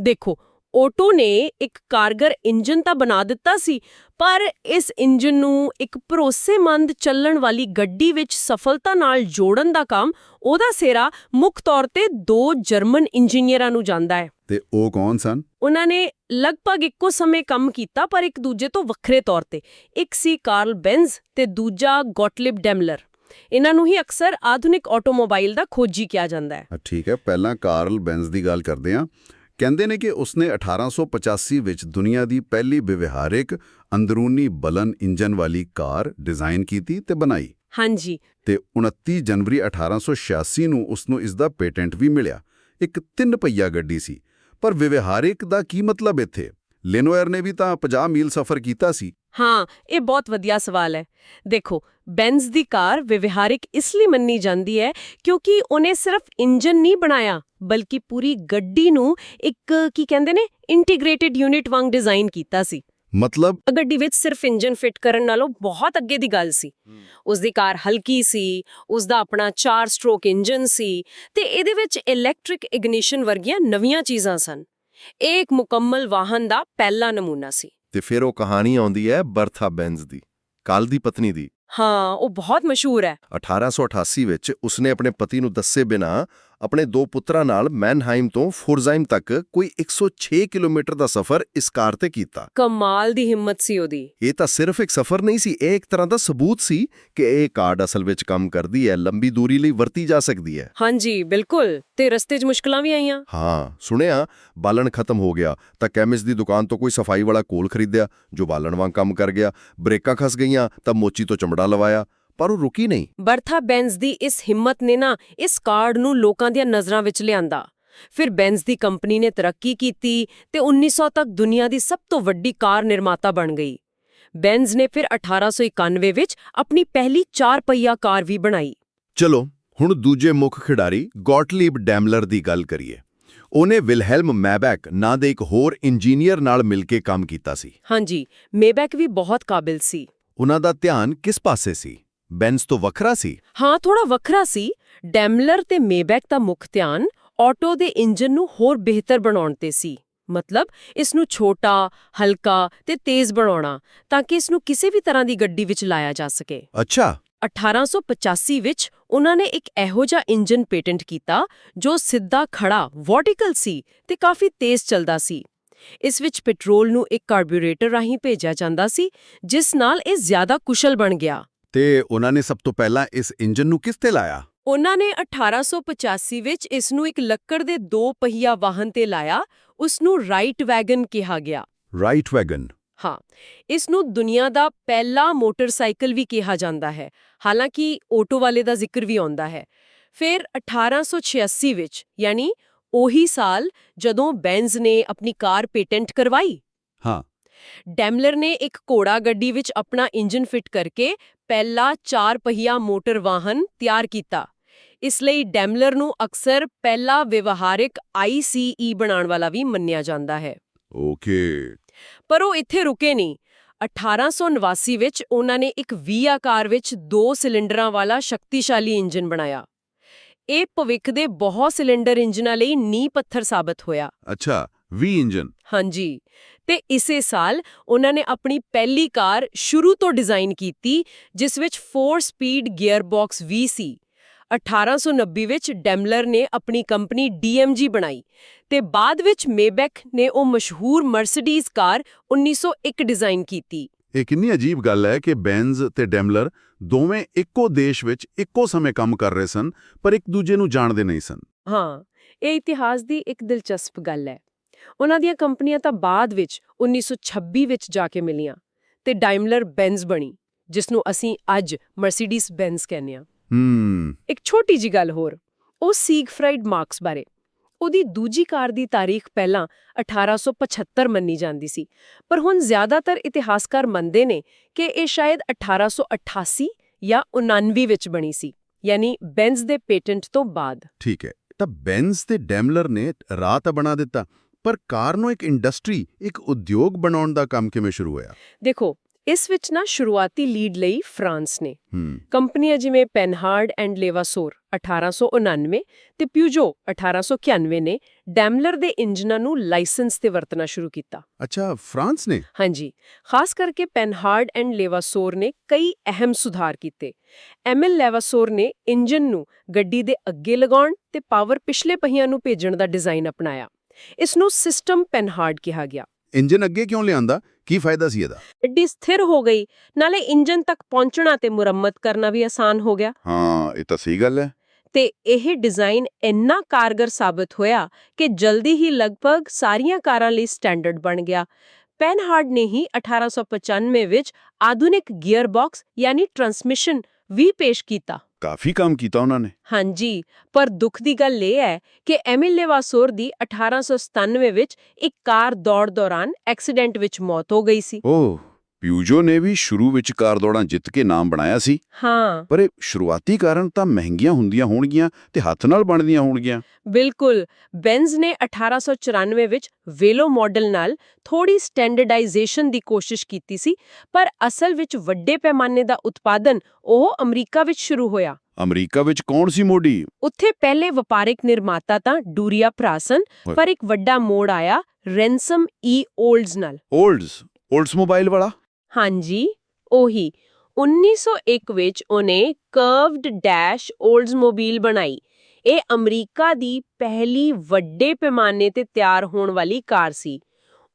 ਦੇਖੋ ਆਟੋ ਨੇ ਇੱਕ ਕਾਰਗਰ ਇੰਜਨ ਤਾਂ ਬਣਾ ਦਿੱਤਾ ਸੀ ਪਰ ਇਸ ਇੰਜਨ ਨੂੰ ਇੱਕ ਭਰੋਸੇਮੰਦ ਚੱਲਣ ਵਾਲੀ ਗੱਡੀ ਵਿੱਚ ਸਫਲਤਾ ਨਾਲ ਜੋੜਨ ਦਾ ਕੰਮ ਉਹਦਾ ਸਿਹਰਾ ਮੁੱਖ ਤੌਰ ਤੇ ਦੋ ਜਰਮਨ ਇੰਜੀਨੀਅਰਾਂ ਨੂੰ ਜਾਂਦਾ ਹੈ। ਤੇ ਉਹ ਕੌਣ ਸਨ? ਉਹਨਾਂ ਨੇ ਲਗਭਗ ਇੱਕੋ ਸਮੇਂ ਕੰਮ ਕੀਤਾ ਪਰ ਇੱਕ ਦੂਜੇ ਤੋਂ ਵੱਖਰੇ ਤੌਰ ਤੇ। ਇੱਕ ਸੀ ਕਾਰਲ ਬੈਂਜ਼ ਤੇ ਦੂਜਾ ਗੋਟਲਿਬ ਡੈਮਲਰ। ਇਹਨਾਂ ਨੂੰ ਹੀ ਅਕਸਰ ਆਧੁਨਿਕ ਆਟੋਮੋਬਾਈਲ ਦਾ ਖੋਜੀ ਕਿਹਾ ਜਾਂਦਾ ਹੈ। ਠੀਕ ਹੈ ਪਹਿਲਾਂ ਕਾਰਲ ਬੈਂਜ਼ ਦੀ ਗੱਲ ਕਰਦੇ ਹਾਂ। ਕਹਿੰਦੇ ਨੇ ਕਿ ਉਸਨੇ 1885 ਵਿੱਚ ਦੁਨੀਆ ਦੀ ਪਹਿਲੀ ਵਿਵਹਾਰਿਕ ਅੰਦਰੂਨੀ ਬਲਨ ਇੰਜਨ ਵਾਲੀ ਕਾਰ ਡਿਜ਼ਾਈਨ ਕੀਤੀ ਤੇ ਬਣਾਈ। ਹਾਂਜੀ। ਤੇ 29 ਜਨਵਰੀ 1886 ਨੂੰ ਉਸ ਨੂੰ ਇਸ ਦਾ ਪੇਟੈਂਟ ਵੀ ਮਿਲਿਆ। ਇੱਕ ਤਿੰਨ ਪਹੀਆ ਗੱਡੀ ਸੀ। ਪਰ ਵਿਵਹਾਰਿਕ ਦਾ ਕੀ ਮਤਲਬ ਇੱਥੇ? ਲੈਨੋਇਰ ਨੇ ਵੀ ਤਾਂ 50 ਮੀਲ ਸਫ਼ਰ ਕੀਤਾ ਸੀ। ਹਾਂ ਇਹ ਬਹੁਤ ਵਧੀਆ ਸਵਾਲ ਹੈ। ਦੇਖੋ ਬੈਂਜ਼ ਦੀ ਕਾਰ ਵਿਵਹਾਰਿਕ ਇਸ ਲਈ ਮੰਨੀ ਜਾਂਦੀ ਹੈ ਕਿਉਂਕਿ ਉਹਨੇ ਸਿਰਫ ਇੰਜਨ ਨਹੀਂ ਬਣਾਇਆ ਬਲਕਿ ਪੂਰੀ ਗੱਡੀ ਨੂੰ ਇੱਕ ਕੀ ਕਹਿੰਦੇ ਨੇ ਇੰਟੀਗ੍ਰੇਟਿਡ ਯੂਨਿਟ ਵਾਂਗ ਡਿਜ਼ਾਈਨ ਕੀਤਾ ਸੀ। ਮਤਲਬ? ਗੱਡੀ ਵਿੱਚ ਸਿਰਫ ਇੰਜਨ ਫਿੱਟ ਕਰਨ ਨਾਲੋਂ ਬਹੁਤ ਅੱਗੇ ਦੀ ਗੱਲ ਸੀ। ਉਸ ਦੀ ਕਾਰ ਹਲਕੀ ਸੀ ਉਸ ਦਾ ਆਪਣਾ 4 ਸਟ੍ਰੋਕ ਇੰਜਨ ਸੀ ਤੇ ਇਹਦੇ ਵਿੱਚ ਇਲੈਕਟ੍ਰਿਕ ਇਗਨੀਸ਼ਨ ਵਰਗੀਆਂ ਨਵੀਆਂ ਚੀਜ਼ਾਂ ਸਨ। ਇਹ ਇੱਕ ਮੁਕੰਮਲ ਵਾਹਨ ਦਾ ਪਹਿਲਾ ਨਮੂਨਾ ਸੀ। ਤੇ ਫਿਰ ਉਹ ਕਹਾਣੀ ਆਉਂਦੀ ਹੈ ਬਰਥਾ ਬੈਂਜ਼ ਦੀ ਕੱਲ ਦੀ ਪਤਨੀ ਦੀ। ਹਾਂ ਉਹ ਬਹੁਤ ਮਸ਼ਹੂਰ ਹੈ। 1888 ਵਿੱਚ ਉਸਨੇ ਆਪਣੇ ਪਤੀ ਨੂੰ ਦੱਸੇ ਬਿਨਾ ਆਪਣੇ ਦੋ ਪੁੱਤਰਾਂ ਨਾਲ ਮੈਨਹਾਈਮ ਤੋਂ ਫੋਰਜ਼ਾਈਮ ਤੱਕ ਕੋਈ 106 ਕਿਲੋਮੀਟਰ ਦਾ ਸਫ਼ਰ ਇਸ ਕਾਰ ਤੇ ਕੀਤਾ। ਕਮਾਲ ਦੀ ਹਿੰਮਤ ਸੀ ਉਹਦੀ। ਇਹ ਤਾਂ ਸਿਰਫ ਇੱਕ ਸਫ਼ਰ ਨਹੀਂ ਸੀ ਇਹ ਇੱਕ ਤਰ੍ਹਾਂ ਦਾ ਸਬੂਤ ਸੀ ਕਿ ਇਹ ਕਾਰ ਅਸਲ ਵਿੱਚ ਕੰਮ ਕਰਦੀ ਹੈ ਲੰਬੀ ਦੂਰੀ ਲਈ ਵਰਤੀ ਜਾ ਸਕਦੀ ਹੈ। ਹਾਂਜੀ ਬਿਲਕੁਲ ਤੇ ਰਸਤੇ 'ਚ ਮੁਸ਼ਕਲਾਂ ਵੀ ਆਈਆਂ। ਹਾਂ ਸੁਣਿਆ? ਬਾਲਣ ਖਤਮ ਹੋ ਗਿਆ ਤਾਂ ਕੈਮਿਸਟ ਦੀ ਦੁਕਾਨ ਤੋਂ ਕੋਈ ਸਫ਼ਾਈ ਵਾਲਾ ਕੋਲ ਖਰੀਦਿਆ ਜੋ ਬਾਲਣ ਵਾਂਗ ਕੰਮ ਕਰ ਗਿਆ। ਬ੍ਰੇਕਾਂ ਖਸ ਗਈਆਂ ਤਾਂ ਮੋਚੀ ਤੋਂ ਚਮੜਾ ਲਵਾਇਆ। ਪਰ ਉਹ ਰੁਕੀ ਨਹੀਂ। ਬਰਥਾ ਬੈਂਜ਼ ਦੀ ਇਸ ਹਿੰਮਤ ਨੇ ਨਾ ਇਸ ਕਾਰਡ ਨੂੰ ਲੋਕਾਂ ਦੀਆਂ ਨਜ਼ਰਾਂ ਵਿੱਚ ਲਿਆਂਦਾ। ਫਿਰ ਬੈਂਜ਼ ਦੀ ਕੰਪਨੀ ਨੇ ਤਰੱਕੀ ਕੀਤੀ ਤੇ 1900 ਤੱਕ ਦੁਨੀਆ ਦੀ ਸਭ ਤੋਂ ਵੱਡੀ ਕਾਰ ਨਿਰਮਾਤਾ ਬਣ ਗਈ। ਬੈਂਜ਼ ਨੇ ਫਿਰ 1891 ਵਿੱਚ ਆਪਣੀ ਪਹਿਲੀ ਚਾਰ ਪਹੀਆ ਕਾਰ ਵੀ ਬਣਾਈ। ਚਲੋ ਹੁਣ ਦੂਜੇ ਮੁੱਖ ਖਿਡਾਰੀ ਗੌਟਲੀਬ ਡੈਮਲਰ ਦੀ ਗੱਲ ਕਰੀਏ। ਉਹਨੇ ਵਿਲਹੈਲਮ ਮੈਬੈਕ ਨਾਂ ਦੇ ਇੱਕ ਹੋਰ ਇੰਜੀਨੀਅਰ ਨਾਲ ਮਿਲ ਕੇ ਕੰਮ ਕੀਤਾ ਸੀ। ਹਾਂਜੀ ਮੇਬੈਕ ਵੀ ਬਹੁਤ ਕਾਬਿਲ ਸੀ। ਉਹਨਾਂ ਦਾ ਧਿਆਨ ਕਿਸ ਪਾਸੇ ਸੀ? ਬੈਂਸ ਤੋਂ ਵੱਖਰਾ ਸੀ? ਹਾਂ ਥੋੜਾ ਵੱਖਰਾ ਸੀ। ਡੈਮਲਰ ਤੇ ਮੇਬੈਕ ਦਾ ਮੁੱਖ ਧਿਆਨ ਆਟੋ ਦੇ ਇੰਜਨ ਨੂੰ ਹੋਰ ਬਿਹਤਰ ਬਣਾਉਣ ਤੇ ਸੀ। ਮਤਲਬ ਇਸ ਨੂੰ ਛੋਟਾ ਹਲਕਾ ਤੇ ਤੇਜ਼ ਬਣਾਉਣਾ ਤਾਂ ਕਿ ਇਸ ਨੂੰ ਕਿਸੇ ਵੀ ਤਰ੍ਹਾਂ ਦੀ ਗੱਡੀ ਵਿੱਚ ਲਾਇਆ ਜਾ ਸਕੇ। ਅੱਛਾ। 1885 ਵਿੱਚ ਉਹਨਾਂ ਨੇ ਇੱਕ ਇਹੋ ਜਿਹਾ ਇੰਜਨ ਪੇਟੈਂਟ ਕੀਤਾ ਜੋ ਸਿੱਧਾ ਖੜਾ ਵਰਟੀਕਲ ਸੀ ਤੇ ਕਾਫੀ ਤੇਜ਼ ਚੱਲਦਾ ਸੀ। ਇਸ ਵਿੱਚ ਪੈਟਰੋਲ ਨੂੰ ਇੱਕ ਕਾਰਬੂਰੇਟਰ ਰਾਹੀਂ ਭੇਜਿਆ ਜਾਂਦਾ ਸੀ ਜਿਸ ਨਾਲ ਇਹ ਜ਼ਿਆਦਾ ਕੁਸ਼ਲ ਬਣ ਗਿਆ। ਤੇ ਉਹਨਾਂ ਨੇ ਸਭ ਤੋਂ ਪਹਿਲਾਂ ਇਸ ਇੰਜਨ ਨੂੰ ਕਿਸ ਤੇ ਲਾਇਆ? ਉਹਨਾਂ ਨੇ 1885 ਵਿੱਚ ਇਸ ਨੂੰ ਇੱਕ ਲੱਕੜ ਦੇ ਦੋ ਪਹੀਆ ਵਾਹਨ ਤੇ ਲਾਇਆ। ਉਸ ਨੂੰ ਰਾਈਟ ਵੈਗਨ ਕਿਹਾ ਗਿਆ। Reitwagen. ਹਾਂ ਇਸ ਨੂੰ ਦੁਨੀਆ ਦਾ ਪਹਿਲਾ ਮੋਟਰਸਾਈਕਲ ਵੀ ਕਿਹਾ ਜਾਂਦਾ ਹੈ। ਹਾਲਾਂਕਿ ਆਟੋ ਵਾਲੇ ਦਾ ਜ਼ਿਕਰ ਵੀ ਆਉਂਦਾ ਹੈ। ਫਿਰ 1886 ਵਿੱਚ ਯਾਨੀ ਉਹੀ ਸਾਲ ਜਦੋਂ ਬੈਂਜ਼ ਨੇ ਆਪਣੀ ਕਾਰ ਪੇਟੈਂਟ ਕਰਵਾਈ? ਹਾਂ। ਡੈਮਲਰ ਨੇ ਇੱਕ ਘੋੜਾ ਗੱਡੀ ਵਿੱਚ ਆਪਣਾ ਇੰਜਨ ਫਿੱਟ ਕਰਕੇ ਪਹਿਲਾ ਚਾਰ ਪਹੀਆ ਮੋਟਰ ਵਾਹਨ ਤਿਆਰ ਕੀਤਾ। ਇਸ ਲਈ ਡੈਮਲਰ ਨੂੰ ਅਕਸਰ ਪਹਿਲਾ ਵਿਵਹਾਰਿਕ ICE ਬਣਾਉਣ ਵਾਲਾ ਵੀ ਮੰਨਿਆ ਜਾਂਦਾ ਹੈ। ਓਕੇ। ਪਰ ਉਹ ਇੱਥੇ ਰੁਕੇ ਨਹੀਂ। 1889 ਵਿੱਚ ਉਹਨਾਂ ਨੇ ਇੱਕ ਵੀ ਆਕਾਰ ਵਿੱਚ ਦੋ ਸਿਲੰਡਰਾਂ ਵਾਲਾ ਸ਼ਕਤੀਸ਼ਾਲੀ ਇੰਜਨ ਬਣਾਇਆ। ਇਹ ਭਵਿੱਖ ਦੇ ਬਹੁਤ ਸਿਲੰਡਰ ਇੰਜਨਾਂ ਲਈ ਨੀਂਹ ਪੱਥਰ ਸਾਬਤ ਹੋਇਆ। ਅੱਛਾ ਵੀ ਇੰਜਨ। ਹਾਂਜੀ। ਤੇ ਇਸੇ ਸਾਲ ਉਹਨਾਂ ਨੇ ਆਪਣੀ ਪਹਿਲੀ ਕਾਰ ਸ਼ੁਰੂ ਤੋਂ ਡਿਜ਼ਾਈਨ ਕੀਤੀ ਜਿਸ ਵਿੱਚ 4 ਸਪੀਡ ਗੀਅਰ ਬਾਕਸ ਵੀ ਸੀ। 1890 ਵਿੱਚ ਡੈਮਲਰ ਨੇ ਆਪਣੀ ਕੰਪਨੀ DMG ਬਣਾਈ ਤੇ ਬਾਅਦ ਵਿੱਚ ਮੇਬੈਕ ਨੇ ਉਹ ਮਸ਼ਹੂਰ ਮਰਸੀਡੀਜ਼ ਕਾਰ 1901 ਡਿਜ਼ਾਈਨ ਕੀਤੀ। ਇਹ ਕਿੰਨੀ ਅਜੀਬ ਗੱਲ ਹੈ ਕਿ ਬੈਂਜ਼ ਤੇ ਡੈਮਲਰ ਦੋਵੇਂ ਇੱਕੋ ਦੇਸ਼ ਵਿੱਚ ਇੱਕੋ ਸਮੇਂ ਕੰਮ ਕਰ ਰਹੇ ਸਨ ਪਰ ਇੱਕ ਦੂਜੇ ਨੂੰ ਜਾਣਦੇ ਨਹੀਂ ਸਨ। ਹਾਂ ਇਹ ਇਤਿਹਾਸ ਦੀ ਇੱਕ ਦਿਲਚਸਪ ਗੱਲ ਹੈ। ਉਹਨਾਂ ਦੀਆਂ ਕੰਪਨੀਆਂ ਤਾਂ ਬਾਅਦ ਵਿੱਚ 1926 ਵਿੱਚ ਜਾ ਕੇ ਮਿਲੀਆਂ ਤੇ ਡਾਇਮਲਰ ਬੈਂਜ਼ ਬਣੀ ਜਿਸ ਨੂੰ ਅਸੀਂ ਅੱਜ ਮਰਸੀਡੀਜ਼ ਬੈਂਜ਼ ਕਹਿੰਦੇ ਹਾਂ। ਹੂੰ। ਇੱਕ ਛੋਟੀ ਜੀ ਗੱਲ ਹੋਰ ਉਹ ਸੀਗਫਰਾਈਡ ਮਾਰਕਸ ਬਾਰੇ। ਉਹਦੀ ਦੂਜੀ ਕਾਰ ਦੀ ਤਾਰੀਖ ਪਹਿਲਾਂ 1875 ਮੰਨੀ ਜਾਂਦੀ ਸੀ ਪਰ ਹੁਣ ਜ਼ਿਆਦਾਤਰ ਇਤਿਹਾਸਕਾਰ ਮੰਨਦੇ ਨੇ ਕਿ ਇਹ ਸ਼ਾਇਦ 1888 ਜਾਂ 89 ਵਿੱਚ ਬਣੀ ਸੀ ਯਾਨੀ ਬੈਂਜ਼ ਦੇ ਪੇਟੈਂਟ ਤੋਂ ਬਾਅਦ। ਠੀਕ ਹੈ ਤਾਂ ਬੈਂਜ਼ ਤੇ ਡੈਮਲਰ ਨੇ ਰਾਹ ਤਾਂ ਬਣਾ ਦਿੱਤਾ। ਪਰ ਕਾਰ ਨੂੰ ਇੱਕ ਇੰਡਸਟਰੀ ਇੱਕ ਉਦਯੋਗ ਬਣਾਉਣ ਦਾ ਕੰਮ ਕਿਵੇਂ ਸ਼ੁਰੂ ਹੋਇਆ? ਦੇਖੋ ਇਸ ਵਿੱਚ ਨਾ ਸ਼ੁਰੂਆਤੀ ਲੀਡ ਲਈ ਫਰਾਂਸ ਨੇ। ਕੰਪਨੀਆਂ ਜਿਵੇਂ ਪੈਨਹਾਰਡ ਐਂਡ ਲੇਵਾਸੋਰ 1899 ਤੇ ਪਿਊਜੋ 1891 ਨੇ ਡੈਮਲਰ ਦੇ ਇੰਜਨਾਂ ਨੂੰ ਲਾਇਸੈਂਸ ਤੇ ਵਰਤਣਾ ਸ਼ੁਰੂ ਕੀਤਾ। ਅੱਛਾ ਫਰਾਂਸ ਨੇ? ਹਾਂਜੀ। ਖਾਸ ਕਰਕੇ ਪੈਨਹਾਰਡ ਐਂਡ ਲੇਵਾਸੋਰ ਨੇ ਕਈ ਅਹਿਮ ਸੁਧਾਰ ਕੀਤੇ। ਐਮਐਲ ਲੇਵਾਸੋਰ ਨੇ ਇੰਜਨ ਨੂੰ ਗੱਡੀ ਦੇ ਅੱਗੇ ਲਗਾਉਣ ਤੇ ਪਾਵਰ ਪਿਛਲੇ ਪਹੀਆਂ ਨੂੰ ਭੇਜਣ ਦਾ ਡਿਜ਼ਾਈਨ ਅਪਣਾਇਆ। ਇਸ ਨੂੰ ਸਿਸਟਮ ਪੈਨਹਾਰਡ ਕਿਹਾ ਗਿਆ। ਇੰਜਨ ਅੱਗੇ ਕਿਉਂ ਲਿਆਂਦਾ? ਕੀ ਫਾਇਦਾ ਸੀ ਇਹਦਾ? ਗੱਡੀ ਸਥਿਰ ਹੋ ਗਈ ਨਾਲੇ ਇੰਜਨ ਤੱਕ ਪਹੁੰਚਣਾ ਤੇ ਮੁਰੰਮਤ ਕਰਨਾ ਵੀ ਆਸਾਨ ਹੋ ਗਿਆ। ਹਾਂ ਇਹ ਤਾਂ ਸਹੀ ਗੱਲ ਹੈ। ਤੇ ਇਹ ਡਿਜ਼ਾਈਨ ਇੰਨਾ ਕਾਰਗਰ ਸਾਬਤ ਹੋਇਆ ਕਿ ਜਲਦੀ ਹੀ ਲਗਭਗ ਸਾਰੀਆਂ ਕਾਰਾਂ ਲਈ ਸਟੈਂਡਰਡ ਬਣ ਗਿਆ। ਪੈਨਹਾਰਡ ਨੇ ਹੀ 1895 ਵਿੱਚ ਆਧੁਨਿਕ ਗੀਅਰ ਬਾਕਸ ਯਾਨੀ ਟਰਾਂਸਮਿਸ਼ਨ ਵੀ ਪੇਸ਼ ਕੀਤਾ। ਕਾਫੀ ਕੰਮ ਕੀਤਾ ਉਹਨਾਂ ਨੇ। ਹਾਂਜੀ ਪਰ ਦੁੱਖ ਦੀ ਗੱਲ ਇਹ ਹੈ ਕਿ ਐਮਿਲ ਲੇਵਾਸੋਰ ਦੀ 1897 ਵਿੱਚ ਇੱਕ ਕਾਰ ਦੌੜ ਦੌਰਾਨ ਐਕਸੀਡੈਂਟ ਵਿੱਚ ਮੌਤ ਹੋ ਗਈ ਸੀ। ਓਹ। ਪਿਊਜੋ ਨੇ ਵੀ ਸ਼ੁਰੂ ਵਿੱਚ ਕਾਰ ਦੌੜਾਂ ਜਿੱਤ ਕੇ ਨਾਮ ਬਣਾਇਆ ਸੀ। ਹਾਂ। ਪਰ ਇਹ ਸ਼ੁਰੂਆਤੀ ਕਾਰਨ ਤਾਂ ਮਹਿੰਗੀਆਂ ਹੁੰਦੀਆਂ ਹੋਣਗੀਆਂ ਤੇ ਹੱਥ ਨਾਲ ਬਣਦੀਆਂ ਹੋਣਗੀਆਂ। ਬਿਲਕੁਲ। ਬੈਂਜ਼ ਨੇ 1894 ਵਿੱਚ ਵੇਲੋ ਮਾਡਲ ਨਾਲ ਥੋੜੀ ਸਟੈਂਡਰਡਾਈਜੇਸ਼ਨ ਦੀ ਕੋਸ਼ਿਸ਼ ਕੀਤੀ ਸੀ ਪਰ ਅਸਲ ਵਿੱਚ ਵੱਡੇ ਪੈਮਾਨੇ ਦਾ ਉਤਪਾਦਨ ਉਹ ਅਮਰੀਕਾ ਵਿੱਚ ਸ਼ੁਰੂ ਹੋਇਆ। ਅਮਰੀਕਾ ਵਿੱਚ ਕੌਣ ਸੀ ਮੋਢੀ? ਉੱਥੇ ਪਹਿਲੇ ਵਪਾਰਕ ਨਿਰਮਾਤਾ ਤਾਂ ਡੂਰੀਆ ਪ੍ਰਾਸਨ ਪਰ ਇੱਕ ਵੱਡਾ ਮੋੜ ਆਇਆ ਰੈਂਸਮ ਈ 올ਡਸ ਨਾਲ। 올ਡਸ 올ਡਸ ਮੋਬਾਈਲ ਵਾਲਾ? ਹਾਂਜੀ ਉਹੀ। 1901 ਵਿੱਚ ਉਹਨੇ ਕਰਵਡ ਡੈਸ਼ 올ਡਸਮੋਬਾਈਲ ਬਣਾਈ। ਇਹ ਅਮਰੀਕਾ ਦੀ ਪਹਿਲੀ ਵੱਡੇ ਪੈਮਾਨੇ ਤੇ ਤਿਆਰ ਹੋਣ ਵਾਲੀ ਕਾਰ ਸੀ।